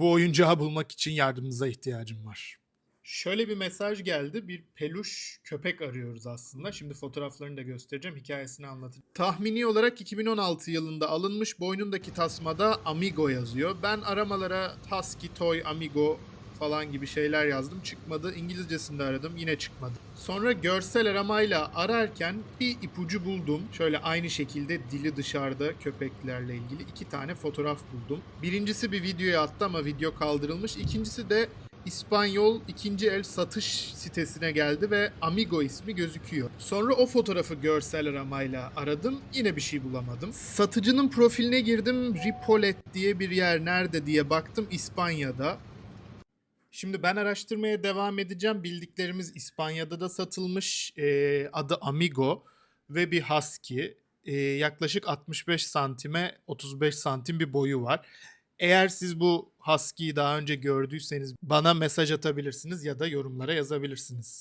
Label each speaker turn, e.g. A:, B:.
A: Bu oyuncağı bulmak için yardımınıza ihtiyacım var. Şöyle bir mesaj geldi. Bir peluş köpek arıyoruz aslında. Şimdi fotoğraflarını da göstereceğim. Hikayesini anlatacağım. Tahmini olarak 2016 yılında alınmış. Boynundaki tasmada Amigo yazıyor. Ben aramalara Husky Toy Amigo falan gibi şeyler yazdım. Çıkmadı. İngilizcesinde aradım. Yine çıkmadı. Sonra görsel aramayla ararken bir ipucu buldum. Şöyle aynı şekilde dili dışarıda köpeklerle ilgili iki tane fotoğraf buldum. Birincisi bir videoya attı ama video kaldırılmış. İkincisi de İspanyol ikinci el satış sitesine geldi ve Amigo ismi gözüküyor. Sonra o fotoğrafı görsel aramayla aradım. Yine bir şey bulamadım. Satıcının profiline girdim. Ripolet diye bir yer nerede diye baktım İspanya'da. Şimdi ben araştırmaya devam edeceğim. Bildiklerimiz İspanya'da da satılmış. Ee, adı Amigo ve bir husky. Ee, yaklaşık 65 santime 35 santim bir boyu var. Eğer siz bu husky'yi daha önce gördüyseniz bana mesaj atabilirsiniz ya da yorumlara yazabilirsiniz.